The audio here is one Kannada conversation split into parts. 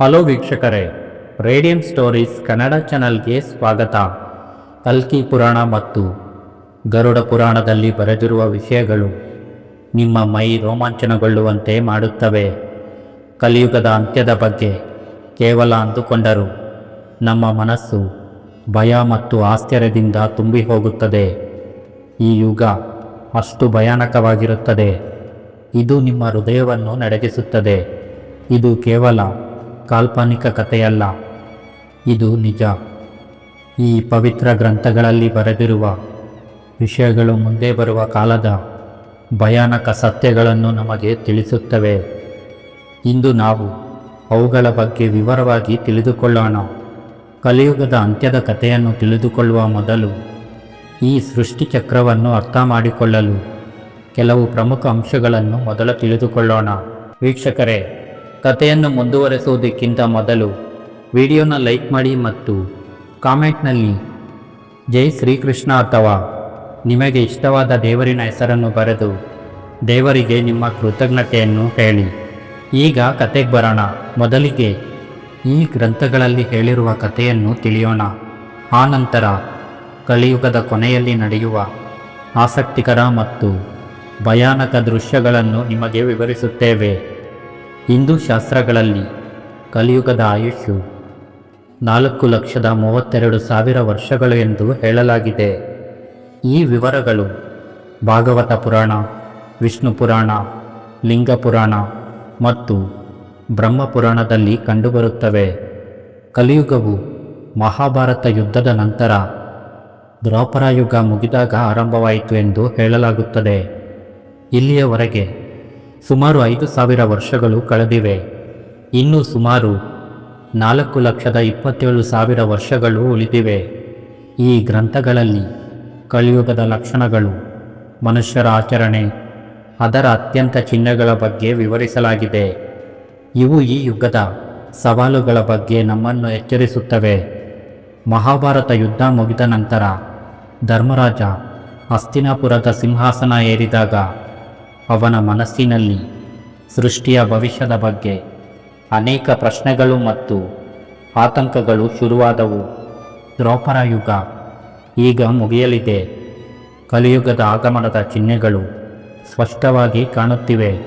ಹಲೋ ವೀಕ್ಷಕರೇ, ರೇಡಿಯಂ ಸ್ಟೋರೀಸ್ ಕನ್ನಡ ಚಾನಲ್ಗೆ ಸ್ವಾಗತ. ಕಲ್ಕಿ ಪುರಾಣ ಮತ್ತು ಗರುಡ ಪುರಾಣದಲ್ಲಿ ಬರೆದಿರುವ ವಿಷಯಗಳು ನಿಮ್ಮ ಮೈ ರೋಮಾಂಚನಗೊಳ್ಳುವಂತೆ ಮಾಡುತ್ತವೆ. ಕಲಿಯುಗದ ಅಂತ್ಯದ ಬಗ್ಗೆ ಕೇವಲ ಅಂದುಕೊಂಡರು. ನಮ್ಮ ಮನಸ್ಸು ಭಯ ಮತ್ತು ಆಶ್ಚರ್ಯದಿಂದ ತುಂಬಿ ಹೋಗುತ್ತದೆ. ಈ ಯುಗ ಅಷ್ಟು ಭಯಾನಕವಾಗಿರುತ್ತದೆ. ಇದು ನಿಮ್ಮ ಹೃದಯವನ್ನು ನಡಗಿಸುತ್ತದೆ. ಇದು ಕೇವಲ ಕಾಲ್ಪನಿಕ ಕಥೆಯಲ್ಲ. ಇದು ನಿಜ. ಈ ಪವಿತ್ರ ಗ್ರಂಥಗಳಲ್ಲಿ ಬರೆದಿರುವ ವಿಷಯಗಳು ಮುಂದೆ ಬರುವ ಕಾಲದ ಭಯಾನಕ ಸತ್ಯಗಳನ್ನು ನಮಗೆ ತಿಳಿಸುತ್ತವೆ. ಇಂದು ನಾವು ಅವುಗಳ ಬಗ್ಗೆ ವಿವರವಾಗಿ ತಿಳಿದುಕೊಳ್ಳೋಣ. ಕಲಿಯುಗದ ಅಂತ್ಯದ ಕಥೆಯನ್ನು ತಿಳಿದುಕೊಳ್ಳುವ ಮೊದಲು ಈ ಸೃಷ್ಟಿಚಕ್ರವನ್ನು ಅರ್ಥ ಮಾಡಿಕೊಳ್ಳಲು ಕೆಲವು ಪ್ರಮುಖ ಅಂಶಗಳನ್ನು ಮೊದಲು ತಿಳಿದುಕೊಳ್ಳೋಣ. ವೀಕ್ಷಕರೇ ಕಥೆಯನ್ನು ಮುಂದುವರೆಸುವುದಕ್ಕಿಂತ ಮೊದಲು ವಿಡಿಯೋನ ಲೈಕ್ ಮಾಡಿ ಮತ್ತು ಕಾಮೆಂಟ್ನಲ್ಲಿ ಜೈ ಶ್ರೀಕೃಷ್ಣ ಅಥವಾ ನಿಮಗೆ ಇಷ್ಟವಾದ ದೇವರಿನ ಹೆಸರನ್ನು ಬರೆದು ದೇವರಿಗೆ ನಿಮ್ಮ ಕೃತಜ್ಞತೆಯನ್ನು ಹೇಳಿ. ಈಗ ಕತೆಗೆ ಬರೋಣ. ಮೊದಲಿಗೆ ಈ ಗ್ರಂಥಗಳಲ್ಲಿ ಹೇಳಿರುವ ಕಥೆಯನ್ನು ತಿಳಿಯೋಣ. ಆನಂತರ ಕಲಿಯುಗದ ಕೊನೆಯಲ್ಲಿ ನಡೆಯುವ ಆಸಕ್ತಿಕರ ಮತ್ತು ಭಯಾನಕ ದೃಶ್ಯಗಳನ್ನು ನಿಮಗೆ ವಿವರಿಸುತ್ತೇವೆ. ಹಿಂದೂ ಶಾಸ್ತ್ರಗಳಲ್ಲಿ ಕಲಿಯುಗದ ಆಯುಷ್ಯು ನಾಲ್ಕು ಲಕ್ಷದ ಮೂವತ್ತೆರಡು ಸಾವಿರ ವರ್ಷಗಳು ಎಂದು ಹೇಳಲಾಗಿದೆ. ಈ ವಿವರಗಳು ಭಾಗವತ ಪುರಾಣ, ವಿಷ್ಣು ಪುರಾಣ, ಲಿಂಗ ಪುರಾಣ ಮತ್ತು ಬ್ರಹ್ಮ ಪುರಾಣದಲ್ಲಿ ಕಂಡುಬರುತ್ತವೆ. ಕಲಿಯುಗವು ಮಹಾಭಾರತ ಯುದ್ಧದ ನಂತರ ದ್ರೌಪರಾಯುಗ ಯುಗ ಮುಗಿದಾಗ ಆರಂಭವಾಯಿತು ಎಂದು ಹೇಳಲಾಗುತ್ತದೆ. ಇಲ್ಲಿಯವರೆಗೆ ಸುಮಾರು ಐದು ಸಾವಿರ ವರ್ಷಗಳು ಕಳೆದಿವೆ. ಇನ್ನು ಸುಮಾರು ನಾಲ್ಕು ಲಕ್ಷದ ಇಪ್ಪತ್ತೇಳು ಸಾವಿರ ವರ್ಷಗಳು ಉಳಿದಿವೆ. ಈ ಗ್ರಂಥಗಳಲ್ಲಿ ಕಲಿಯುಗದ ಲಕ್ಷಣಗಳು, ಮನುಷ್ಯರ ಆಚರಣೆ, ಅದರ ಅತ್ಯಂತ ಚಿಹ್ನೆಗಳ ಬಗ್ಗೆ ವಿವರಿಸಲಾಗಿದೆ. ಇವು ಈ ಯುಗದ ಸವಾಲುಗಳ ಬಗ್ಗೆ ನಮ್ಮನ್ನು ಎಚ್ಚರಿಸುತ್ತವೆ. ಮಹಾಭಾರತ ಯುದ್ಧ ಮುಗಿದ ನಂತರ ಧರ್ಮರಾಜ ಹಸ್ತಿನಾಪುರದ ಸಿಂಹಾಸನ ಏರಿದಾಗ ಅವನ ಮನಸ್ಸಿನಲ್ಲಿ ಸೃಷ್ಟಿಯ ಭವಿಷ್ಯದ ಬಗ್ಗೆ ಅನೇಕ ಪ್ರಶ್ನೆಗಳು ಮತ್ತು ಆತಂಕಗಳು ಶುರುವಾದವು. ದ್ರೌಪರ ಯುಗ ಈಗ ಮುಗಿಯಲಿದೆ. ಕಲಿಯುಗದ ಆಗಮನದ ಚಿಹ್ನೆಗಳು ಸ್ಪಷ್ಟವಾಗಿ ಕಾಣುತ್ತಿವೆ.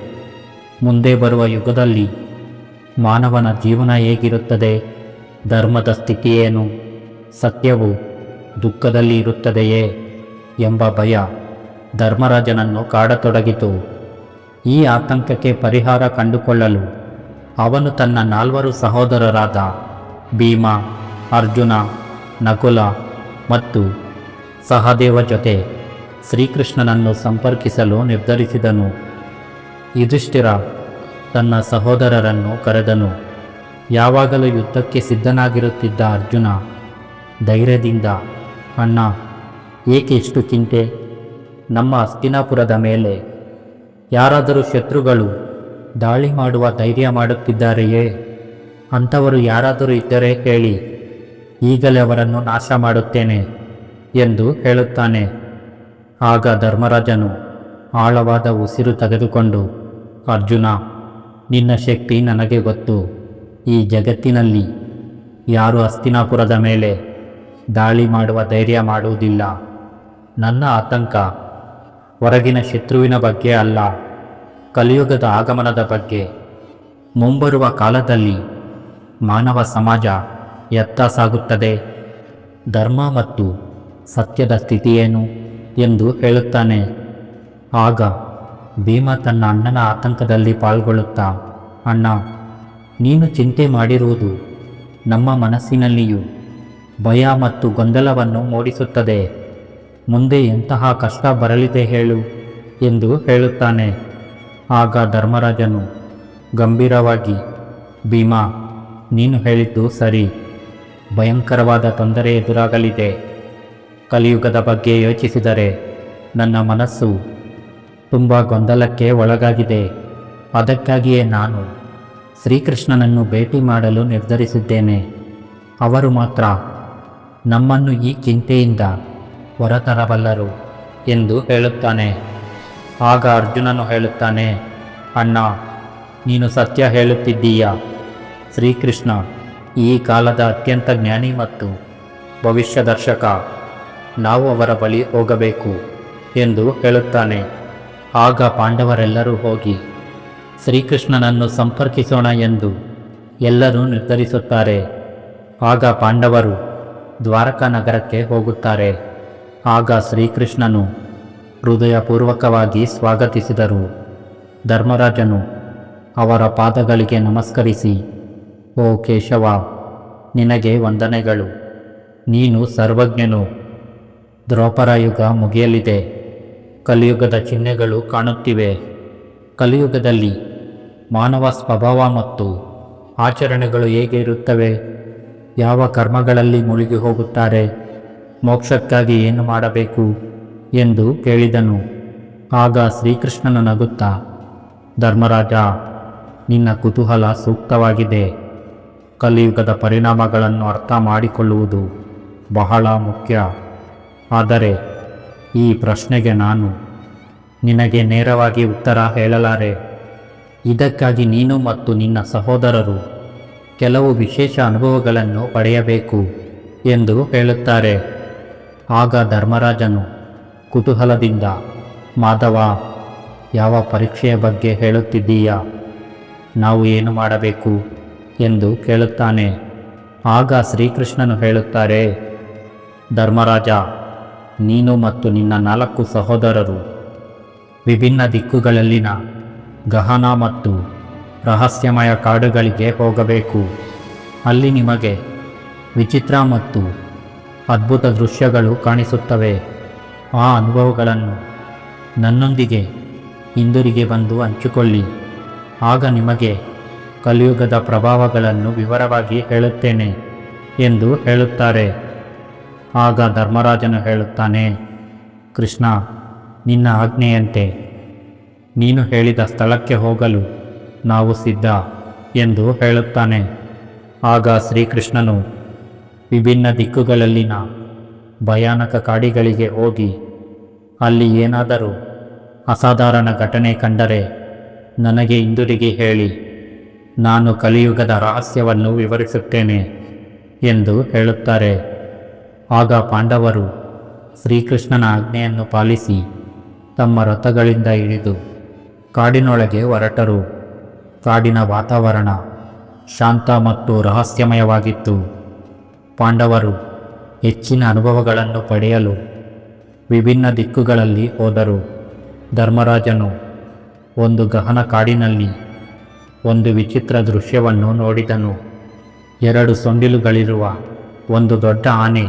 ಮುಂದೆ ಬರುವ ಯುಗದಲ್ಲಿ ಮಾನವನ ಜೀವನ ಹೇಗಿರುತ್ತದೆ, ಧರ್ಮದ ಸ್ಥಿತಿಯೇನು ಸತ್ಯವು ದುಃಖದಲ್ಲಿ ಇರುತ್ತದೆಯೇ ಎಂಬ ಭಯ ಧರ್ಮರಾಜನನ್ನು ಕಾಡತೊಡಗಿತು. ಈ ಆತಂಕಕ್ಕೆ ಪರಿಹಾರ ಕಂಡುಕೊಳ್ಳಲು ಅವನು ತನ್ನ ನಾಲ್ವರು ಸಹೋದರರಾದ ಭೀಮ, ಅರ್ಜುನ, ನಕುಲ ಮತ್ತು ಸಹದೇವ ಜೊತೆ ಶ್ರೀಕೃಷ್ಣನನ್ನು ಸಂಪರ್ಕಿಸಲು ನಿರ್ಧರಿಸಿದನು. ಯುಧಿಷ್ಠಿರ ತನ್ನ ಸಹೋದರರನ್ನು ಕರೆದನು, ಯಾವಾಗಲೂ ಯುದ್ಧಕ್ಕೆ ಸಿದ್ಧನಾಗಿರುತ್ತಿದ್ದ ಅರ್ಜುನ, ಧೈರ್ಯದಿಂದ, ಅಣ್ಣ, ಏಕೆ ಇಷ್ಟು ಚಿಂತೆ? ನಮ್ಮ ಅಸ್ತಿನಾಪುರದ ಮೇಲೆ. ಯಾರಾದರೂ ಶತ್ರುಗಳು ದಾಳಿ ಮಾಡುವ ಧೈರ್ಯ ಮಾಡುತ್ತಿದ್ದಾರೆಯೇ? ಅಂಥವರು ಯಾರಾದರೂ ಇದ್ದರೆ ಹೇಳಿ. ಈಗಲೇ ಅವರನ್ನು ನಾಶ ಮಾಡುತ್ತೇನೆ ಎಂದು ಹೇಳುತ್ತಾನೆ. ಆಗ ಧರ್ಮರಾಜನು ಆಳವಾದ ಉಸಿರು ತೆಗೆದುಕೊಂಡು, ಅರ್ಜುನ, ನಿನ್ನ ಶಕ್ತಿ ನನಗೆ ಗೊತ್ತು. ಈ ಜಗತ್ತಿನಲ್ಲಿ ಯಾರು ಅಸ್ತಿನಾಪುರದ ಮೇಲೆ ದಾಳಿ ಮಾಡುವ ಧೈರ್ಯ ಮಾಡುವುದಿಲ್ಲ. ನನ್ನ ಆತಂಕ ಹೊರಗಿನ ಶತ್ರುವಿನ ಬಗ್ಗೆ ಅಲ್ಲ. ಕಲಿಯುಗದ ಆಗಮನದ ಬಗ್ಗೆ. ಮುಂಬರುವ ಕಾಲದಲ್ಲಿ ಮಾನವ ಸಮಾಜ ಎತ್ತ ಸಾಗುತ್ತದೆ. ಧರ್ಮ ಮತ್ತು ಸತ್ಯದ ಸ್ಥಿತಿಯೇನು ಎಂದು ಹೇಳುತ್ತಾನೆ. ಆಗ ಭೀಮ ತನ್ನ ಅಣ್ಣನ ಆತಂಕದಲ್ಲಿ ಪಾಲ್ಗೊಳ್ಳುತ್ತಾ, ಅಣ್ಣ, ನೀನು ಚಿಂತೆ ಮಾಡಿರುವುದು ನಮ್ಮ ಮನಸ್ಸಿನಲ್ಲಿಯೂ ಭಯ ಮತ್ತು ಗೊಂದಲವನ್ನು ಮೂಡಿಸುತ್ತದೆ. ಮುಂದೆ ಎಂತಹ ಕಷ್ಟ ಬರಲಿದೆ ಹೇಳು ಎಂದು ಹೇಳುತ್ತಾನೆ. ಆಗ ಧರ್ಮರಾಜನು, ಗಂಭೀರವಾಗಿ, ಭೀಮಾ, ನೀನು ಹೇಳಿದ್ದು ಸರಿ. ಭಯಂಕರವಾದ ತೊಂದರೆ ಎದುರಾಗಲಿದೆ. ಕಲಿಯುಗದ ಬಗ್ಗೆ ಯೋಚಿಸಿದರೆ ನನ್ನ ಮನಸ್ಸು ತುಂಬ ಗೊಂದಲಕ್ಕೆ ಒಳಗಾಗಿದೆ. ಅದಕ್ಕಾಗಿಯೇ ನಾನು ಶ್ರೀಕೃಷ್ಣನನ್ನು ಭೇಟಿ ಮಾಡಲು ನಿರ್ಧರಿಸಿದ್ದೇನೆ. ಅವರು ಮಾತ್ರ ನಮ್ಮನ್ನು ಈ ಚಿಂತೆಯಿಂದ ಹೊರತರಬಲ್ಲರು ಎಂದು ಹೇಳುತ್ತಾನೆ. ಆಗ ಅರ್ಜುನನು ಹೇಳುತ್ತಾನೆ, ಅಣ್ಣ, ನೀನು ಸತ್ಯ ಹೇಳುತ್ತಿದ್ದೀಯ. ಶ್ರೀಕೃಷ್ಣ, ಈ ಕಾಲದ ಅತ್ಯಂತ ಜ್ಞಾನಿ ಮತ್ತು ಭವಿಷ್ಯದರ್ಶಕ ನಾವು ಅವರ ಬಳಿ ಹೋಗಬೇಕು ಎಂದು ಹೇಳುತ್ತಾನೆ. ಆಗ ಪಾಂಡವರೆಲ್ಲರೂ ಹೋಗಿ, ಶ್ರೀಕೃಷ್ಣನನ್ನು ಸಂಪರ್ಕಿಸೋಣ ಎಂದು ಎಲ್ಲರೂ ನಿರ್ಧರಿಸುತ್ತಾರೆ. ಆಗ ಪಾಂಡವರು ದ್ವಾರಕಾ ನಗರಕ್ಕೆ ಹೋಗುತ್ತಾರೆ. ಆಗ ಶ್ರೀಕೃಷ್ಣನು ಹೃದಯಪೂರ್ವಕವಾಗಿ ಸ್ವಾಗತಿಸಿದರು. ಧರ್ಮರಾಜನು ಅವರ ಪಾದಗಳಿಗೆ ನಮಸ್ಕರಿಸಿ, ಓ ಕೇಶವ, ನಿನಗೆ ವಂದನೆಗಳು. ನೀನು ಸರ್ವಜ್ಞನು. ಯುಗ ಮುಗಿಯಲಿದೆ. ಕಲಿಯುಗದ ಚಿಹ್ನೆಗಳು ಕಾಣುತ್ತಿವೆ. ಕಲಿಯುಗದಲ್ಲಿ ಮಾನವ ಸ್ವಭಾವ ಮತ್ತು ಆಚರಣೆಗಳು ಹೇಗೆ ಇರುತ್ತವೆ? ಯಾವ ಕರ್ಮಗಳಲ್ಲಿ ಮುಳುಗಿ ಹೋಗುತ್ತಾರೆ? ಮೋಕ್ಷಕ್ಕಾಗಿ ಏನು ಮಾಡಬೇಕು ಎಂದು ಕೇಳಿದನು. ಆಗ ಶ್ರೀಕೃಷ್ಣನ ನಗುತ್ತಾ, ಧರ್ಮರಾಜ, ನಿನ್ನ ಕುತೂಹಲ ಸೂಕ್ತವಾಗಿದೆ. ಕಲಿಯುಗದ ಪರಿಣಾಮಗಳನ್ನು ಅರ್ಥ ಮಾಡಿಕೊಳ್ಳುವುದು ಬಹಳ ಮುಖ್ಯ. ಆದರೆ ಈ ಪ್ರಶ್ನೆಗೆ ನಾನು ನಿನಗೆ ನೇರವಾಗಿ ಉತ್ತರ ಹೇಳಲಾರೆ. ಇದಕ್ಕಾಗಿ ನೀನು ಮತ್ತು ನಿನ್ನ ಸಹೋದರರು ಕೆಲವು ವಿಶೇಷ ಅನುಭವಗಳನ್ನು ಪಡೆಯಬೇಕು ಎಂದು ಹೇಳುತ್ತಾರೆ. ಆಗ ಧರ್ಮರಾಜನು ಕುತೂಹಲದಿಂದ, ಮಾಧವ, ಯಾವ ಪರೀಕ್ಷೆಯ ಬಗ್ಗೆ ಹೇಳುತ್ತಿದ್ದೀಯಾ? ನಾವು ಏನು ಮಾಡಬೇಕು? ಎಂದು ಕೇಳುತ್ತಾನೆ. ಆಗ ಶ್ರೀಕೃಷ್ಣನು ಹೇಳುತ್ತಾರೆ, ಧರ್ಮರಾಜ, ನೀನು ಮತ್ತು ನಿನ್ನ ನಾಲ್ಕು ಸಹೋದರರು ವಿಭಿನ್ನ ದಿಕ್ಕುಗಳಲ್ಲಿನ ಗಹನ ಮತ್ತು ರಹಸ್ಯಮಯ ಕಾಡುಗಳಿಗೆ ಹೋಗಬೇಕು. ಅಲ್ಲಿ ನಿಮಗೆ ವಿಚಿತ್ರ ಮತ್ತು ಅದ್ಭುತ ದೃಶ್ಯಗಳು ಕಾಣಿಸುತ್ತವೆ. ಆ ಅನುಭವಗಳನ್ನು ನನ್ನೊಂದಿಗೆ, ಹಿಂದಿರುಗಿ ಬಂದು ಹಂಚಿಕೊಳ್ಳಿ. ಆಗ ನಿಮಗೆ ಕಲಿಯುಗದ ಪ್ರಭಾವಗಳನ್ನು ವಿವರವಾಗಿ ಹೇಳುತ್ತೇನೆ ಎಂದು ಹೇಳುತ್ತಾರೆ. ಆಗ ಧರ್ಮರಾಜನು ಹೇಳುತ್ತಾನೆ, ಕೃಷ್ಣ, ನಿನ್ನ ಆಜ್ಞೆಯಂತೆ ನೀನು ಹೇಳಿದ ಸ್ಥಳಕ್ಕೆ ಹೋಗಲು ನಾವು ಸಿದ್ಧ ಎಂದು ಹೇಳುತ್ತಾನೆ. ಆಗ ಶ್ರೀಕೃಷ್ಣನು ವಿಭಿನ್ನ ದಿಕ್ಕುಗಳಲ್ಲಿನ ಭಯಾನಕ ಕಾಡಿಗಳಿಗೆ ಹೋಗಿ ಅಲ್ಲಿ ಏನಾದರೂ ಅಸಾಧಾರಣ ಘಟನೆ ಕಂಡರೆ ನನಗೆ ಹಿಂದಿರುಗಿ ಹೇಳಿ, ನಾನು ಕಲಿಯುಗದ ರಹಸ್ಯವನ್ನು ವಿವರಿಸುತ್ತೇನೆ ಎಂದು ಹೇಳುತ್ತಾರೆ. ಆಗ ಪಾಂಡವರು ಶ್ರೀಕೃಷ್ಣನ ಆಜ್ಞೆಯನ್ನು ಪಾಲಿಸಿ ತಮ್ಮ ರಥಗಳಿಂದ ಇಳಿದು ಕಾಡಿನೊಳಗೆ ಹೊರಟರು. ಕಾಡಿನ ವಾತಾವರಣ ಶಾಂತ ಮತ್ತು ರಹಸ್ಯಮಯವಾಗಿತ್ತು. ಪಾಂಡವರು ಹೆಚ್ಚಿನ ಅನುಭವಗಳನ್ನು ಪಡೆಯಲು ವಿಭಿನ್ನ ದಿಕ್ಕುಗಳಲ್ಲಿ ಹೋದರು. ಧರ್ಮರಾಜನು ಒಂದು ಗಹನ ಕಾಡಿನಲ್ಲಿ ಒಂದು ವಿಚಿತ್ರ ದೃಶ್ಯವನ್ನು ನೋಡಿದನು. ಎರಡು ಸೊಂಡಿಲುಗಳಿರುವ ಒಂದು ದೊಡ್ಡ ಆನೆ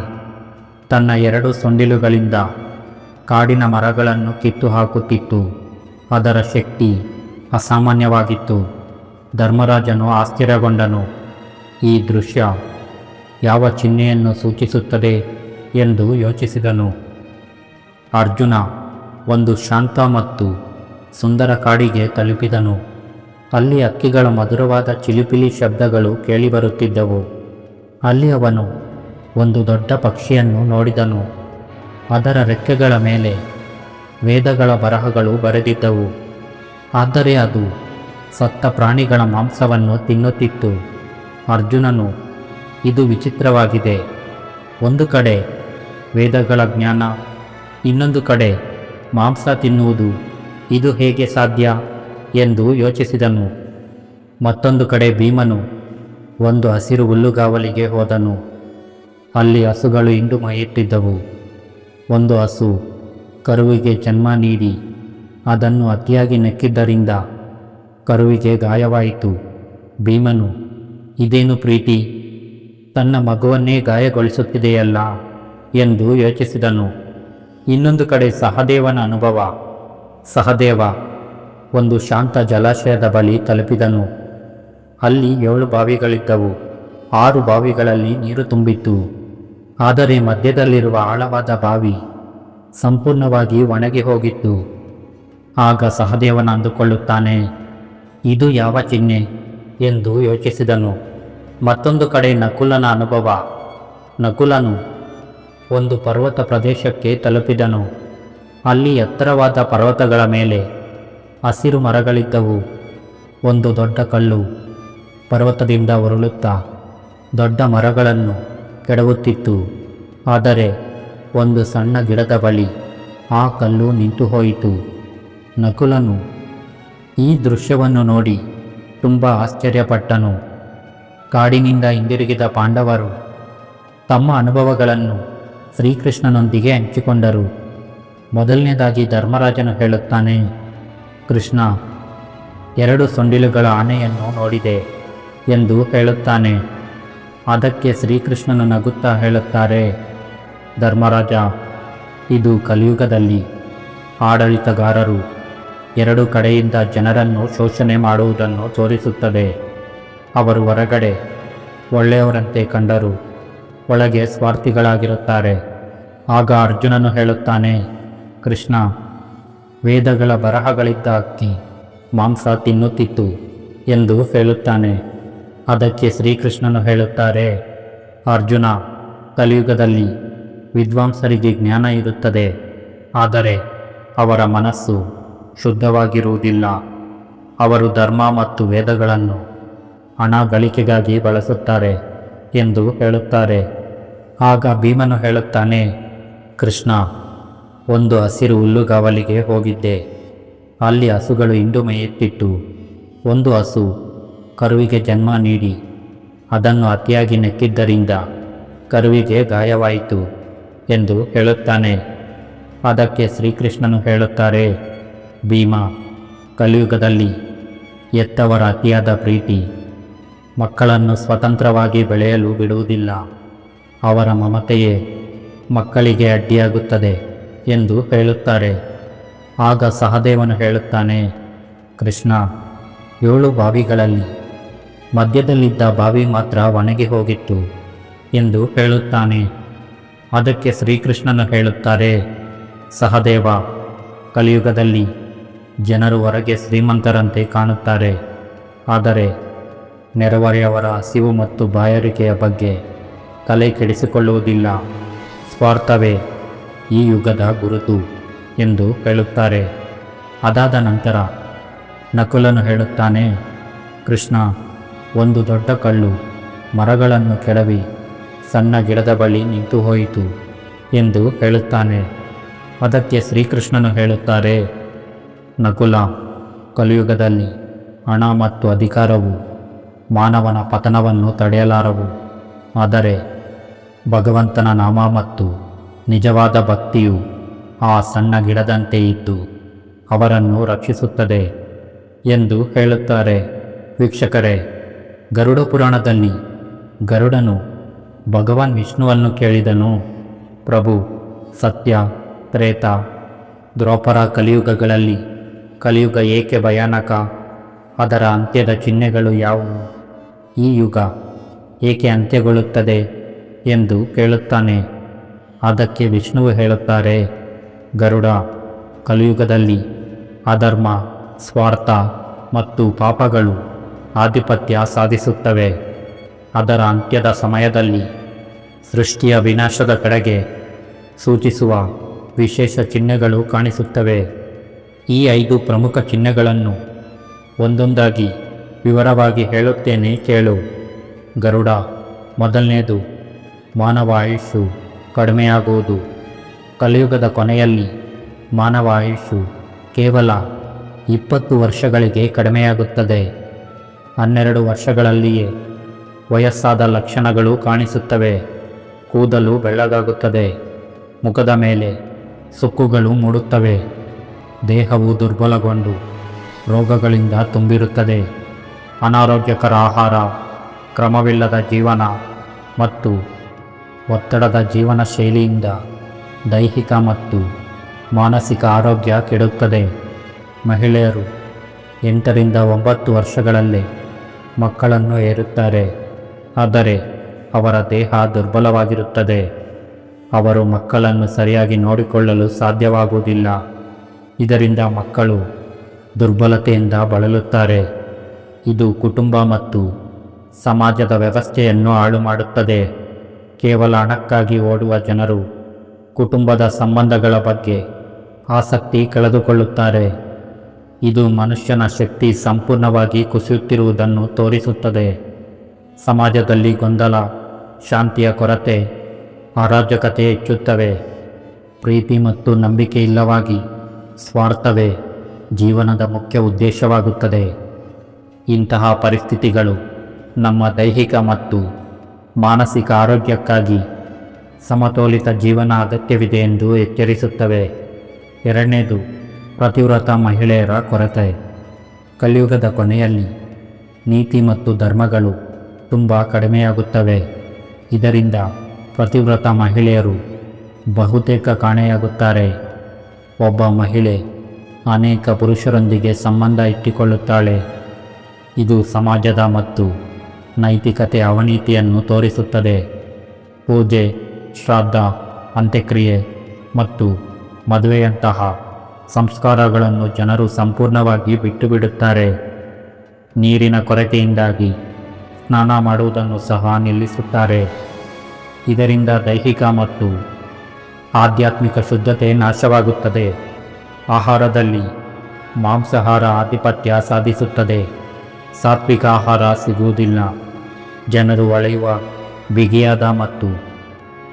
ತನ್ನ ಎರಡು ಸೊಂಡಿಲುಗಳಿಂದ ಕಾಡಿನ ಮರಗಳನ್ನು ಕಿತ್ತು ಹಾಕುತ್ತಿತ್ತು ಅದರ ಶಕ್ತಿ ಅಸಾಮಾನ್ಯವಾಗಿತ್ತು. ಧರ್ಮರಾಜನು ಆಶ್ಚರ್ಯಗೊಂಡನು. ಈ ದೃಶ್ಯ ಯಾವ ಚಿಹ್ನೆಯನ್ನು ಸೂಚಿಸುತ್ತದೆ ಎಂದು ಯೋಚಿಸಿದನು. ಅರ್ಜುನ ಒಂದು ಶಾಂತ ಮತ್ತು ಸುಂದರ ಕಾಡಿಗೆ ತಲುಪಿದನು. ಅಲ್ಲಿ ಅಕ್ಕಿಗಳ ಮಧುರವಾದ ಚಿಲಿಪಿಲಿ ಶಬ್ದಗಳು ಕೇಳಿಬರುತ್ತಿದ್ದವು. ಅಲ್ಲಿ ಅವನು ಒಂದು ದೊಡ್ಡ ಪಕ್ಷಿಯನ್ನು ನೋಡಿದನು. ಅದರ ರೆಕ್ಕೆಗಳ ಮೇಲೆ ವೇದಗಳ ಬರಹಗಳು ಬರೆದಿದ್ದವು. ಆದರೆ ಅದು ಸತ್ತ ಪ್ರಾಣಿಗಳ ಮಾಂಸವನ್ನು ತಿನ್ನುತ್ತಿತ್ತು. ಅರ್ಜುನನು ಇದು ವಿಚಿತ್ರವಾಗಿದೆ. ಒಂದು ಕಡೆ ವೇದಗಳ ಜ್ಞಾನ, ಇನ್ನೊಂದು ಕಡೆ ಮಾಂಸ ತಿನ್ನುವುದು. ಇದು ಹೇಗೆ ಸಾಧ್ಯ ಎಂದು ಯೋಚಿಸಿದನು. ಮತ್ತೊಂದು ಕಡೆ ಭೀಮನು ಒಂದು ಹಸಿರು ಹುಲ್ಲುಗಾವಲಿಗೆ ಹೋದನು. ಅಲ್ಲಿ ಹಸುಗಳು ಹಿಂಡು ಮೈಯಿಟ್ಟಿದ್ದವು ಒಂದು ಹಸು ಕರುವಿಗೆ ಜನ್ಮ ನೀಡಿ, ಅದನ್ನು ಅತಿಯಾಗಿ ನೆಕ್ಕಿದ್ದರಿಂದ ಕರುವಿಗೆ ಗಾಯವಾಯಿತು. ಭೀಮನು, ಇದೇನು ಪ್ರೀತಿ? ತನ್ನ ಮಗುವನ್ನೇ ಗಾಯಗೊಳಿಸುತ್ತಿದೆಯಲ್ಲ ಎಂದು ಯೋಚಿಸಿದನು. ಇನ್ನೊಂದು ಕಡೆ ಸಹದೇವನ ಅನುಭವ. ಸಹದೇವ ಒಂದು ಶಾಂತ ಜಲಾಶಯದ ಬಳಿ ತಲುಪಿದನು. ಅಲ್ಲಿ ಏಳು ಬಾವಿಗಳಿದ್ದವು. ಆರು ಬಾವಿಗಳಲ್ಲಿ ನೀರು ತುಂಬಿತ್ತು. ಆದರೆ ಮಧ್ಯದಲ್ಲಿರುವ ಆಳವಾದ ಬಾವಿ ಸಂಪೂರ್ಣವಾಗಿ ಒಣಗಿ ಹೋಗಿತ್ತು. ಆಗ ಸಹದೇವನ ಅಂದುಕೊಳ್ಳುತ್ತಾನೆ, ಇದು ಯಾವ ಚಿಹ್ನೆ? ಎಂದು ಯೋಚಿಸಿದನು. ಮತ್ತೊಂದು ಕಡೆ ನಕುಲನ ಅನುಭವ. ನಕುಲನು ಒಂದು ಪರ್ವತ ಪ್ರದೇಶಕ್ಕೆ ತಲುಪಿದನು. ಅಲ್ಲಿ ಎತ್ತರವಾದ ಪರ್ವತಗಳ ಮೇಲೆ ಹಸಿರು ಮರಗಳಿದ್ದವು. ಒಂದು ದೊಡ್ಡ ಕಲ್ಲು ಪರ್ವತದಿಂದ ಉರುಳುತ್ತಾ ದೊಡ್ಡ ಮರಗಳನ್ನು ಕೆಡವುತ್ತಿತ್ತು. ಆದರೆ ಒಂದು ಸಣ್ಣ ಗಿಡದ ಬಳಿ ಆ ಕಲ್ಲು ನಿಂತು ಹೋಯಿತು. ನಕುಲನು ಈ ದೃಶ್ಯವನ್ನು ನೋಡಿ ತುಂಬ ಆಶ್ಚರ್ಯಪಟ್ಟನು. ಕಾಡಿನಿಂದ ಹಿಂದಿರುಗಿದ ಪಾಂಡವರು ತಮ್ಮ ಅನುಭವಗಳನ್ನು ಶ್ರೀಕೃಷ್ಣನೊಂದಿಗೆ ಹಂಚಿಕೊಂಡರು. ಮೊದಲನೇದಾಗಿ ಧರ್ಮರಾಜನು ಹೇಳುತ್ತಾನೆ, ಕೃಷ್ಣ, ಎರಡು ಸೊಂಡಿಲುಗಳ ಆನೆಯನ್ನು ನೋಡಿದೆ ಎಂದು ಹೇಳುತ್ತಾನೆ. ಅದಕ್ಕೆ ಶ್ರೀಕೃಷ್ಣನು ನಗುತ್ತಾ ಹೇಳುತ್ತಾರೆ, ಧರ್ಮರಾಜ, ಇದು ಕಲಿಯುಗದಲ್ಲಿ ಆಡಳಿತಗಾರರು ಎರಡು ಕಡೆಯಿಂದ ಜನರನ್ನು ಶೋಷಣೆ ಮಾಡುವುದನ್ನು ತೋರಿಸುತ್ತದೆ. ಅವರು ಹೊರಗಡೆ ಒಳ್ಳೆಯವರಂತೆ ಕಂಡರು. ಒಳಗೆ ಸ್ವಾರ್ಥಿಗಳಾಗಿರುತ್ತಾರೆ. ಆಗ ಅರ್ಜುನನು ಹೇಳುತ್ತಾನೆ, ಕೃಷ್ಣ, ವೇದಗಳ ಬರಹಗಳಿದ್ದ ಅಕ್ಕಿ ಮಾಂಸ ತಿನ್ನುತ್ತಿತ್ತು ಎಂದು ಹೇಳುತ್ತಾನೆ. ಅದಕ್ಕೆ ಶ್ರೀಕೃಷ್ಣನು ಹೇಳುತ್ತಾರೆ, ಅರ್ಜುನ, ಕಲಿಯುಗದಲ್ಲಿ ವಿದ್ವಾಂಸರಿಗೆ ಜ್ಞಾನ ಇರುತ್ತದೆ. ಆದರೆ ಅವರ ಮನಸ್ಸು ಶುದ್ಧವಾಗಿರುವುದಿಲ್ಲ. ಅವರು ಧರ್ಮ ಮತ್ತು ವೇದಗಳನ್ನು ಹಣ ಗಳಿಕೆಗಾಗಿ ಬಳಸುತ್ತಾರೆ ಎಂದು ಹೇಳುತ್ತಾರೆ. ಆಗ ಭೀಮನು ಹೇಳುತ್ತಾನೆ, ಕೃಷ್ಣ, ಒಂದು ಹಸಿರು ಹುಲ್ಲುಗಾವಲಿಗೆ ಹೋಗಿದ್ದೆ. ಅಲ್ಲಿ ಹಸುಗಳು ಹಿಂಡು ಮೇಯುತ್ತಿತ್ತು ಒಂದು ಹಸು ಕರುವಿಗೆ ಜನ್ಮ ನೀಡಿ, ಅದನ್ನು ಅತಿಯಾಗಿ ನೆಕ್ಕಿದ್ದರಿಂದ ಕರುವಿಗೆ ಗಾಯವಾಯಿತು ಎಂದು ಹೇಳುತ್ತಾನೆ. ಅದಕ್ಕೆ ಶ್ರೀಕೃಷ್ಣನು ಹೇಳುತ್ತಾರೆ, ಭೀಮ, ಕಲಿಯುಗದಲ್ಲಿ ಎತ್ತವರ ಅತಿಯಾದ ಪ್ರೀತಿ ಮಕ್ಕಳನ್ನು ಸ್ವತಂತ್ರವಾಗಿ ಬೆಳೆಯಲು ಬಿಡುವುದಿಲ್ಲ. ಅವರ ಮಮತೆಯೇ ಮಕ್ಕಳಿಗೆ ಅಡ್ಡಿಯಾಗುತ್ತದೆ ಎಂದು ಹೇಳುತ್ತಾರೆ. ಆಗ ಸಹದೇವನು ಹೇಳುತ್ತಾನೆ, ಕೃಷ್ಣ, ಏಳು ಬಾವಿಗಳಲ್ಲಿ ಮಧ್ಯದಲ್ಲಿದ್ದ ಬಾವಿ ಮಾತ್ರ ಒಣಗಿ ಹೋಗಿತ್ತು ಎಂದು ಹೇಳುತ್ತಾನೆ. ಅದಕ್ಕೆ ಶ್ರೀಕೃಷ್ಣನು ಹೇಳುತ್ತಾರೆ, ಸಹದೇವ, ಕಲಿಯುಗದಲ್ಲಿ ಜನರು ಹೊರಗೆ ಶ್ರೀಮಂತರಂತೆ ಕಾಣುತ್ತಾರೆ. ಆದರೆ ನೆರೆಹೊರೆಯವರ ಹಸಿವು ಮತ್ತು ಬಾಯಾರಿಕೆಯ ಬಗ್ಗೆ ತಲೆ ಕೆಡಿಸಿಕೊಳ್ಳುವುದಿಲ್ಲ. ಸ್ವಾರ್ಥವೇ ಈ ಯುಗದ ಗುರುತು ಎಂದು ಹೇಳುತ್ತಾರೆ. ಅದಾದ ನಂತರ ನಕುಲನು ಹೇಳುತ್ತಾನೆ, ಕೃಷ್ಣ, ಒಂದು ದೊಡ್ಡ ಕಳ್ಳು ಮರಗಳನ್ನು ಕೆಡವಿ ಸಣ್ಣ ಗಿಡದ ಬಳಿ ನಿಂತು ಹೋಯಿತು ಎಂದು ಹೇಳುತ್ತಾನೆ. ಅದಕ್ಕೆ ಶ್ರೀಕೃಷ್ಣನು ಹೇಳುತ್ತಾರೆ, ನಕುಲ, ಕಲಿಯುಗದಲ್ಲಿ ಹಣ ಮತ್ತು ಅಧಿಕಾರವು ಮಾನವನ ಪತನವನ್ನು ತಡೆಯಲಾರವು. ಆದರೆ ಭಗವಂತನ ನಾಮ ಮತ್ತು ನಿಜವಾದ ಭಕ್ತಿಯು ಆ ಸಣ್ಣ ಗಿಡದಂತೆ ಇದ್ದು ಅವರನ್ನು ರಕ್ಷಿಸುತ್ತದೆ ಎಂದು ಹೇಳುತ್ತಾರೆ. ವೀಕ್ಷಕರೇ, ಗರುಡ ಪುರಾಣದಲ್ಲಿ ಗರುಡನು ಭಗವಾನ್ ವಿಷ್ಣುವನ್ನು ಕೇಳಿದನು. ಪ್ರಭು, ಸತ್ಯ, ತ್ರೇತ ದ್ರೋಪರ ಕಲಿಯುಗಗಳಲ್ಲಿ ಕಲಿಯುಗ ಏಕೆ ಭಯಾನಕ? ಅದರ ಅಂತ್ಯದ ಚಿಹ್ನೆಗಳು ಯಾವುವು? ಈ ಯುಗ ಏಕೆ ಅಂತ್ಯಗೊಳ್ಳುತ್ತದೆ ಎಂದು ಕೇಳುತ್ತಾನೆ. ಅದಕ್ಕೆ ವಿಷ್ಣುವು ಹೇಳುತ್ತಾರೆ, ಗರುಡ, ಕಲಿಯುಗದಲ್ಲಿ ಅಧರ್ಮ, ಸ್ವಾರ್ಥ ಮತ್ತು ಪಾಪಗಳು ಆಧಿಪತ್ಯ ಸಾಧಿಸುತ್ತವೆ. ಅದರ ಅಂತ್ಯದ ಸಮಯದಲ್ಲಿ ಸೃಷ್ಟಿಯ ವಿನಾಶದ ಕಡೆಗೆ ಸೂಚಿಸುವ ವಿಶೇಷ ಚಿಹ್ನೆಗಳು ಕಾಣಿಸುತ್ತವೆ. ಈ ಐದು ಪ್ರಮುಖ ಚಿಹ್ನೆಗಳನ್ನು ಒಂದೊಂದಾಗಿ ವಿವರವಾಗಿ ಹೇಳುತ್ತೇನೆ ಕೇಳು. ಗರುಡ ಮೊದಲನೇದು ಮಾನವ ಆಯುಷು ಕಡಿಮೆಯಾಗುವುದು. ಕಲಿಯುಗದ ಕೊನೆಯಲ್ಲಿ ಮಾನವ ಆಯುಷು ಕೇವಲ ಇಪ್ಪತ್ತು ವರ್ಷಗಳಿಗೆ ಕಡಿಮೆಯಾಗುತ್ತದೆ. ಹನ್ನೆರಡು ವರ್ಷಗಳಲ್ಲಿಯೇ ವಯಸ್ಸಾದ ಲಕ್ಷಣಗಳು ಕಾಣಿಸುತ್ತವೆ. ಕೂದಲು ಬೆಳ್ಳಗಾಗುತ್ತದೆ. ಮುಖದ ಮೇಲೆ ಸುಕ್ಕುಗಳು ಮೂಡುತ್ತವೆ. ದೇಹವು ದುರ್ಬಲಗೊಂಡು ರೋಗಗಳಿಂದ ತುಂಬಿರುತ್ತದೆ. ಅನಾರೋಗ್ಯಕರ ಆಹಾರ, ಕ್ರಮವಿಲ್ಲದ ಜೀವನ ಮತ್ತು ಒತ್ತಡದ ಜೀವನ ಶೈಲಿಯಿಂದ ದೈಹಿಕ ಮತ್ತು ಮಾನಸಿಕ ಆರೋಗ್ಯ ಕೆಡುತ್ತದೆ. ಮಹಿಳೆಯರು ಎಂಟರಿಂದ ಒಂಬತ್ತು ವರ್ಷಗಳಲ್ಲೇ ಮಕ್ಕಳನ್ನು ಏರುತ್ತಾರೆ. ಆದರೆ ಅವರ ದೇಹ ದುರ್ಬಲವಾಗಿರುತ್ತದೆ. ಅವರು ಮಕ್ಕಳನ್ನು ಸರಿಯಾಗಿ ನೋಡಿಕೊಳ್ಳಲು ಸಾಧ್ಯವಾಗುವುದಿಲ್ಲ. ಇದರಿಂದ ಮಕ್ಕಳು ದುರ್ಬಲತೆಯಿಂದ ಬಳಲುತ್ತಾರೆ. ಇದು ಕುಟುಂಬ ಮತ್ತು ಸಮಾಜದ ವ್ಯವಸ್ಥೆಯನ್ನು ಹಾಳು ಮಾಡುತ್ತದೆ ಕೇವಲ ಹಣಕ್ಕಾಗಿ ಓಡುವ ಜನರು ಕುಟುಂಬದ ಸಂಬಂಧಗಳ ಬಗ್ಗೆ ಆಸಕ್ತಿ ಕಳೆದುಕೊಳ್ಳುತ್ತಾರೆ. ಇದು ಮನುಷ್ಯನ ಶಕ್ತಿ ಸಂಪೂರ್ಣವಾಗಿ ಕುಸಿಯುತ್ತಿರುವುದನ್ನು ತೋರಿಸುತ್ತದೆ. ಸಮಾಜದಲ್ಲಿ ಗೊಂದಲ, ಶಾಂತಿಯ ಕೊರತೆ, ಅರಾಜಕತೆ ಹೆಚ್ಚುತ್ತವೆ. ಪ್ರೀತಿ ಮತ್ತು ನಂಬಿಕೆ ಇಲ್ಲವಾಗಿ ಸ್ವಾರ್ಥವೇ ಜೀವನದ ಮುಖ್ಯ ಉದ್ದೇಶವಾಗುತ್ತದೆ. ಇಂತಹ ಪರಿಸ್ಥಿತಿಗಳು ನಮ್ಮ ದೈಹಿಕ ಮತ್ತು ಮಾನಸಿಕ ಆರೋಗ್ಯಕ್ಕಾಗಿ ಸಮತೋಲಿತ ಜೀವನ ಅಗತ್ಯವಿದೆ ಎಂದು ಎಚ್ಚರಿಸುತ್ತವೆ. ಎರಡನೇದು, ಪ್ರತಿವ್ರತ ಮಹಿಳೆಯರ ಕೊರತೆ. ಕಲಿಯುಗದ ಕೊನೆಯಲ್ಲಿ ನೀತಿ ಮತ್ತು ಧರ್ಮಗಳು ತುಂಬ ಕಡಿಮೆಯಾಗುತ್ತವೆ. ಇದರಿಂದ ಪ್ರತಿವ್ರತ ಮಹಿಳೆಯರು ಬಹುತೇಕ ಕಾಣೆಯಾಗುತ್ತಾರೆ. ಒಬ್ಬ ಮಹಿಳೆ ಅನೇಕ ಪುರುಷರೊಂದಿಗೆ ಸಂಬಂಧ ಇಟ್ಟುಕೊಳ್ಳುತ್ತಾಳೆ. ಇದು ಸಮಾಜದ ಮತ್ತು ನೈತಿಕತೆ ಅವನೀತಿಯನ್ನು ತೋರಿಸುತ್ತದೆ. ಪೂಜೆ, ಶ್ರಾದ್ದ, ಅಂತ್ಯಕ್ರಿಯೆ ಮತ್ತು ಮದುವೆಯಂತಹ ಸಂಸ್ಕಾರಗಳನ್ನು ಜನರು ಸಂಪೂರ್ಣವಾಗಿ ಬಿಟ್ಟುಬಿಡುತ್ತಾರೆ. ನೀರಿನ ಕೊರತೆಯಿಂದಾಗಿ ಸ್ನಾನ ಮಾಡುವುದನ್ನು ಸಹ ನಿಲ್ಲಿಸುತ್ತಾರೆ. ಇದರಿಂದ ದೈಹಿಕ ಮತ್ತು ಆಧ್ಯಾತ್ಮಿಕ ಶುದ್ಧತೆ ನಾಶವಾಗುತ್ತದೆ. ಆಹಾರದಲ್ಲಿ ಮಾಂಸಾಹಾರ ಆಧಿಪತ್ಯ ಸಾಧಿಸುತ್ತದೆ. ಸಾತ್ವಿಕ ಆಹಾರ ಸಿಗುವುದಿಲ್ಲ. ಜನರು ಒಳೆಯುವ ಬಿಗಿಯಾದ ಮತ್ತು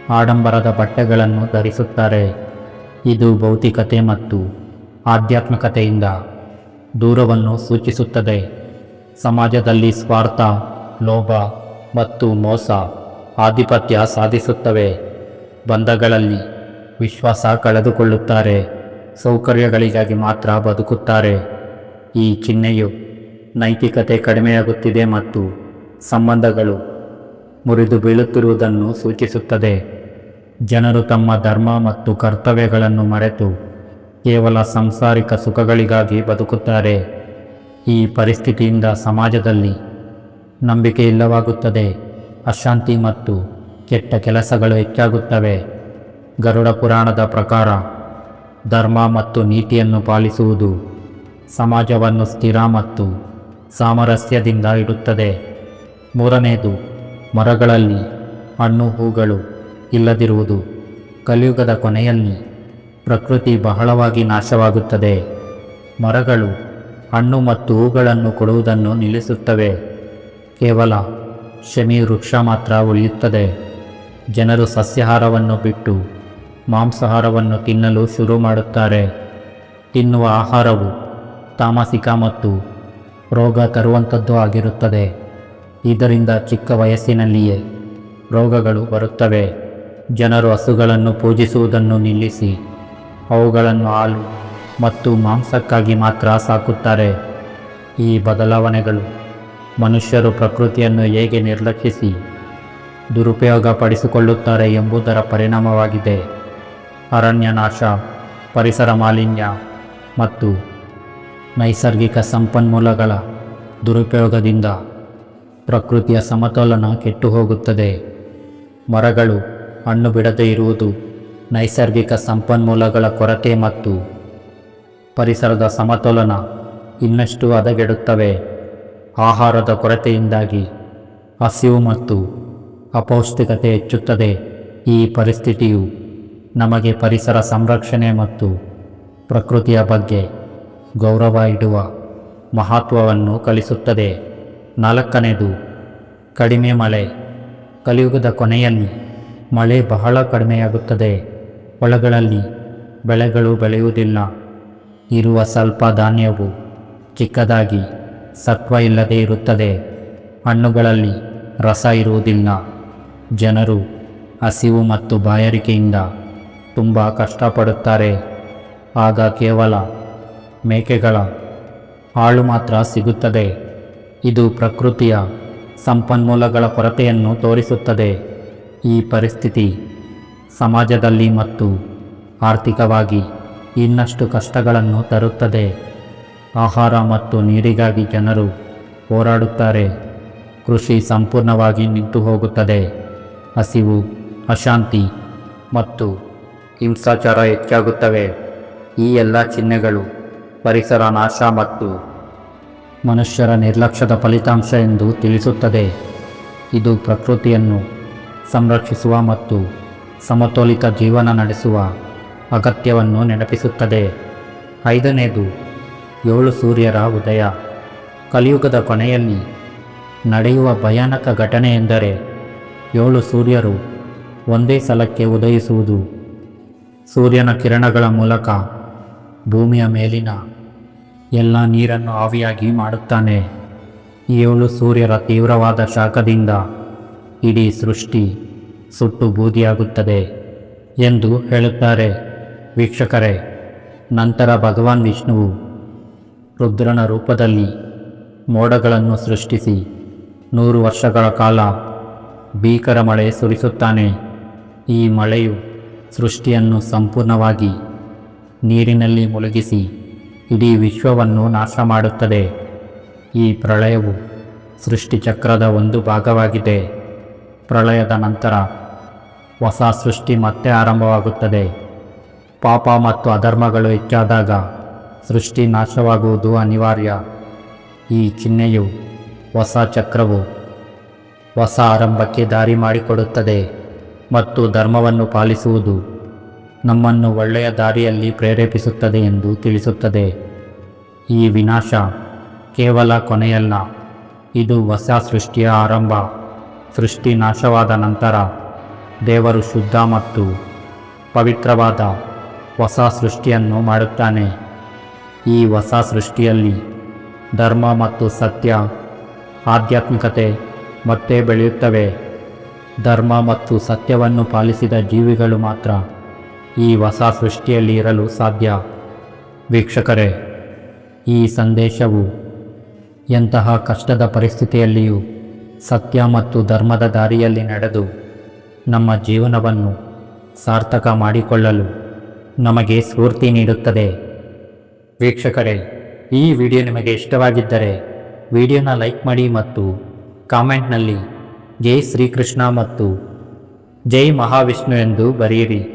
ಆಡಂಬರದ ಬಟ್ಟೆಗಳನ್ನು ಧರಿಸುತ್ತಾರೆ. ಇದು ಭೌತಿಕತೆ ಮತ್ತು ಆಧ್ಯಾತ್ಮಿಕತೆಯಿಂದ ದೂರವನ್ನು ಸೂಚಿಸುತ್ತದೆ. ಸಮಾಜದಲ್ಲಿ ಸ್ವಾರ್ಥ, ಲೋಭ ಮತ್ತು ಮೋಸ ಆಧಿಪತ್ಯ ಸಾಧಿಸುತ್ತವೆ. ಬಂಧಗಳಲ್ಲಿ ವಿಶ್ವಾಸ ಕಳೆದುಕೊಳ್ಳುತ್ತಾರೆ. ಸೌಕರ್ಯಗಳಿಗಾಗಿ ಮಾತ್ರ ಬದುಕುತ್ತಾರೆ. ಈ ಚಿಹ್ನೆಯು ನೈತಿಕತೆ ಕಡಿಮೆಯಾಗುತ್ತಿದೆ ಮತ್ತು ಸಂಬಂಧಗಳು ಮುರಿದು ಬೀಳುತ್ತಿರುವುದನ್ನು ಸೂಚಿಸುತ್ತದೆ. ಜನರು ತಮ್ಮ ಧರ್ಮ ಮತ್ತು ಕರ್ತವ್ಯಗಳನ್ನು ಮರೆತು ಕೇವಲ ಸಂಸಾರಿಕ ಸುಖಗಳಿಗಾಗಿ ಬದುಕುತ್ತಾರೆ. ಈ ಪರಿಸ್ಥಿತಿಯಿಂದ ಸಮಾಜದಲ್ಲಿ ನಂಬಿಕೆ ಇಲ್ಲವಾಗುತ್ತದೆ. ಅಶಾಂತಿ ಮತ್ತು ಕೆಟ್ಟ ಕೆಲಸಗಳು ಹೆಚ್ಚಾಗುತ್ತವೆ. ಗರುಡ ಪುರಾಣದ ಪ್ರಕಾರ ಧರ್ಮ ಮತ್ತು ನೀತಿಯನ್ನು ಪಾಲಿಸುವುದು ಸಮಾಜವನ್ನು ಸ್ಥಿರ ಮತ್ತು ಸಾಮರಸ್ಯದಿಂದ ಇಡುತ್ತದೆ. ಮೂರನೆಯದು ಮರಗಳಲ್ಲಿ ಹಣ್ಣು ಹೂಗಳು ಇಲ್ಲದಿರುವುದು. ಕಲಿಯುಗದ ಕೊನೆಯಲ್ಲಿ ಪ್ರಕೃತಿ ಬಹಳವಾಗಿ ನಾಶವಾಗುತ್ತದೆ. ಮರಗಳು ಹಣ್ಣು ಮತ್ತು ಹೂಗಳನ್ನು ಕೊಡುವುದನ್ನು ನಿಲ್ಲಿಸುತ್ತವೆ. ಕೇವಲ ಶಮಿ ವೃಕ್ಷ ಮಾತ್ರ ಉಳಿಯುತ್ತದೆ. ಜನರು ಸಸ್ಯಾಹಾರವನ್ನು ಬಿಟ್ಟು ಮಾಂಸಾಹಾರವನ್ನು ತಿನ್ನಲು ಶುರು ಮಾಡುತ್ತಾರೆ. ತಿನ್ನುವ ಆಹಾರವು ತಾಮಸಿಕ ಮತ್ತು ರೋಗ ತರುವಂಥದ್ದು ಆಗಿರುತ್ತದೆ. ಇದರಿಂದ ಚಿಕ್ಕ ವಯಸ್ಸಿನಲ್ಲಿಯೇ ರೋಗಗಳು ಬರುತ್ತವೆ. ಜನರು ಹಸುಗಳನ್ನು ಪೂಜಿಸುವುದನ್ನು ನಿಲ್ಲಿಸಿ, ಅವುಗಳನ್ನು ಹಾಲು ಮತ್ತು ಮಾಂಸಕ್ಕಾಗಿ ಮಾತ್ರ ಸಾಕುತ್ತಾರೆ. ಈ ಬದಲಾವಣೆಗಳು ಮನುಷ್ಯರು ಪ್ರಕೃತಿಯನ್ನು ಹೇಗೆ ನಿರ್ಲಕ್ಷಿಸಿ ದುರುಪಯೋಗ ಪಡಿಸಿಕೊಳ್ಳುತ್ತಾರೆ ಎಂಬುದರ ಪರಿಣಾಮವಾಗಿದೆ. ಅರಣ್ಯ ನಾಶ ಪರಿಸರ ಮಾಲಿನ್ಯ ಮತ್ತು ನೈಸರ್ಗಿಕ ಸಂಪನ್ಮೂಲಗಳ ದುರುಪಯೋಗದಿಂದ ಪ್ರಕೃತಿಯ ಸಮತೋಲನ ಕೆಟ್ಟು ಹೋಗುತ್ತದೆ ಮರಗಳು ಹಣ್ಣು ಬಿಡದೇ ಇರುವುದು ನೈಸರ್ಗಿಕ ಸಂಪನ್ಮೂಲಗಳ ಕೊರತೆ ಮತ್ತು ಪರಿಸರದ ಸಮತೋಲನ ಇನ್ನಷ್ಟು ಹದಗೆಡುತ್ತವೆ. ಆಹಾರದ ಕೊರತೆಯಿಂದಾಗಿ ಹಸಿವು ಮತ್ತು ಅಪೌಷ್ಟಿಕತೆ ಹೆಚ್ಚುತ್ತದೆ. ಈ ಪರಿಸ್ಥಿತಿಯು ನಮಗೆ ಪರಿಸರ ಸಂರಕ್ಷಣೆ ಮತ್ತು ಪ್ರಕೃತಿಯ ಬಗ್ಗೆ ಗೌರವ ಇಡುವ ಮಹತ್ವವನ್ನು ಕಲಿಸುತ್ತದೆ. ನಾಲ್ಕನೇದು ಕಡಿಮೆ ಮಳೆ. ಕಲಿಯುಗದ ಕೊನೆಯಲ್ಲಿ ಮಳೆ ಬಹಳ ಕಡಿಮೆಯಾಗುತ್ತದೆ. ಹೊಲಗಳಲ್ಲಿ ಬೆಳೆಗಳು ಬೆಳೆಯುವುದಿಲ್ಲ. ಇರುವ ಸ್ವಲ್ಪ ಧಾನ್ಯವು ಚಿಕ್ಕದಾಗಿ ಸತ್ವ ಇಲ್ಲದೆ ಇರುತ್ತದೆ. ಹಣ್ಣುಗಳಲ್ಲಿ ರಸ ಇರುವುದಿಲ್ಲ. ಜನರು ಹಸಿವು ಮತ್ತು ಬಾಯಾರಿಕೆಯಿಂದ ತುಂಬ ಕಷ್ಟಪಡುತ್ತಾರೆ. ಆಗ ಕೇವಲ ಮೇಕೆಗಳ ಹಾಳು ಮಾತ್ರ ಸಿಗುತ್ತದೆ. ಇದು ಪ್ರಕೃತಿಯ ಸಂಪನ್ಮೂಲಗಳ ಕೊರತೆಯನ್ನು ತೋರಿಸುತ್ತದೆ. ಈ ಪರಿಸ್ಥಿತಿ ಸಮಾಜದಲ್ಲಿ ಮತ್ತು ಆರ್ಥಿಕವಾಗಿ ಇನ್ನಷ್ಟು ಕಷ್ಟಗಳನ್ನು ತರುತ್ತದೆ. ಆಹಾರ ಮತ್ತು ನೀರಿಗಾಗಿ ಜನರು ಹೋರಾಡುತ್ತಾರೆ. ಕೃಷಿ ಸಂಪೂರ್ಣವಾಗಿ ನಿಂತು ಹೋಗುತ್ತದೆ ಹಸಿವು, ಅಶಾಂತಿ ಮತ್ತು ಹಿಂಸಾಚಾರ ಹೆಚ್ಚಾಗುತ್ತವೆ. ಈ ಎಲ್ಲ ಚಿಹ್ನೆಗಳು ಪರಿಸರ ನಾಶ ಮತ್ತು ಮನುಷ್ಯರ ನಿರ್ಲಕ್ಷ್ಯದ ಫಲಿತಾಂಶ ಎಂದು ತಿಳಿಸುತ್ತದೆ. ಇದು ಪ್ರಕೃತಿಯನ್ನು ಸಂರಕ್ಷಿಸುವ ಮತ್ತು ಸಮತೋಲಿತ ಜೀವನ ನಡೆಸುವ ಅಗತ್ಯವನ್ನು ನೆನಪಿಸುತ್ತದೆ. ಐದನೇದು, ಏಳು ಸೂರ್ಯರ ಉದಯ. ಕಲಿಯುಗದ ಕೊನೆಯಲ್ಲಿ ನಡೆಯುವ ಭಯಾನಕ ಘಟನೆ ಎಂದರೆ ಏಳು ಸೂರ್ಯರು ಒಂದೇ ಸಲಕ್ಕೆ ಉದಯಿಸುವುದು. ಸೂರ್ಯನ ಕಿರಣಗಳ ಮೂಲಕ ಭೂಮಿಯ ಮೇಲಿನ ಎಲ್ಲ ನೀರನ್ನು ಆವಿಯಾಗಿ ಮಾಡುತ್ತಾನೆ. ಏಳು ಸೂರ್ಯರ ತೀವ್ರವಾದ ಶಾಖದಿಂದ ಇಡೀ ಸೃಷ್ಟಿ ಸುಟ್ಟು ಬೂದಿಯಾಗುತ್ತದೆ ಎಂದು ಹೇಳುತ್ತಾರೆ. ವೀಕ್ಷಕರೇ, ನಂತರ ಭಗವಾನ್ ವಿಷ್ಣುವು ರುದ್ರನ ರೂಪದಲ್ಲಿ ಮೋಡಗಳನ್ನು ಸೃಷ್ಟಿಸಿ ನೂರು ವರ್ಷಗಳ ಕಾಲ ಭೀಕರ ಮಳೆ ಸುರಿಸುತ್ತಾನೆ. ಈ ಮಳೆಯು ಸೃಷ್ಟಿಯನ್ನು ಸಂಪೂರ್ಣವಾಗಿ ನೀರಿನಲ್ಲಿ ಮುಳುಗಿಸಿ ಇಡೀ ವಿಶ್ವವನ್ನು ನಾಶ ಮಾಡುತ್ತದೆ. ಈ ಪ್ರಳಯವು ಸೃಷ್ಟಿಚಕ್ರದ ಒಂದು ಭಾಗವಾಗಿದೆ. ಪ್ರಳಯದ ನಂತರ ಹೊಸ ಸೃಷ್ಟಿ ಮತ್ತೆ ಆರಂಭವಾಗುತ್ತದೆ. ಪಾಪ ಮತ್ತು ಅಧರ್ಮಗಳು ಹೆಚ್ಚಾದಾಗ ಸೃಷ್ಟಿ ನಾಶವಾಗುವುದು ಅನಿವಾರ್ಯ. ಈ ಚಿಹ್ನೆಯು ಹೊಸ ಚಕ್ರವು ಹೊಸ ಆರಂಭಕ್ಕೆ ದಾರಿ ಮಾಡಿಕೊಡುತ್ತದೆ ಮತ್ತು ಧರ್ಮವನ್ನು ಪಾಲಿಸುವುದು ನಮ್ಮನ್ನು ಒಳ್ಳೆಯ ದಾರಿಯಲ್ಲಿ ಪ್ರೇರೇಪಿಸುತ್ತದೆ ಎಂದು ತಿಳಿಸುತ್ತದೆ. ಈ ವಿನಾಶ ಕೇವಲ ಕೊನೆಯಲ್ಲ. ಇದು ಹೊಸ ಸೃಷ್ಟಿಯ ಆರಂಭ. ಸೃಷ್ಟಿ ನಾಶವಾದ ನಂತರ ದೇವರು ಶುದ್ಧ ಮತ್ತು ಪವಿತ್ರವಾದ ಹೊಸ ಸೃಷ್ಟಿಯನ್ನು ಮಾಡುತ್ತಾನೆ. ಈ ಹೊಸ ಸೃಷ್ಟಿಯಲ್ಲಿ ಧರ್ಮ ಮತ್ತು ಸತ್ಯ, ಆಧ್ಯಾತ್ಮಿಕತೆ ಮತ್ತೆ ಬೆಳೆಯುತ್ತವೆ. ಧರ್ಮ ಮತ್ತು ಸತ್ಯವನ್ನು ಪಾಲಿಸಿದ ಜೀವಿಗಳು ಮಾತ್ರ ಈ ಹೊಸ ಸೃಷ್ಟಿಯಲ್ಲಿ ಇರಲು ಸಾಧ್ಯ. ವೀಕ್ಷಕರೇ, ಈ ಸಂದೇಶವು ಎಂತಹ ಕಷ್ಟದ ಪರಿಸ್ಥಿತಿಯಲ್ಲಿಯೂ ಸತ್ಯ ಮತ್ತು ಧರ್ಮದ ದಾರಿಯಲ್ಲಿ ನಡೆದು ನಮ್ಮ ಜೀವನವನ್ನು ಸಾರ್ಥಕ ಮಾಡಿಕೊಳ್ಳಲು ನಮಗೆ ಸ್ಫೂರ್ತಿ ನೀಡುತ್ತದೆ. ವೀಕ್ಷಕರೇ, ಈ ವಿಡಿಯೋ ನಿಮಗೆ ಇಷ್ಟವಾಗಿದ್ದರೆ ವಿಡಿಯೋನ ಲೈಕ್ ಮಾಡಿ ಮತ್ತು ಕಾಮೆಂಟ್ನಲ್ಲಿ ಜೈ ಶ್ರೀಕೃಷ್ಣ ಮತ್ತು ಜೈ ಮಹಾವಿಷ್ಣು ಎಂದು ಬರೆಯಿರಿ.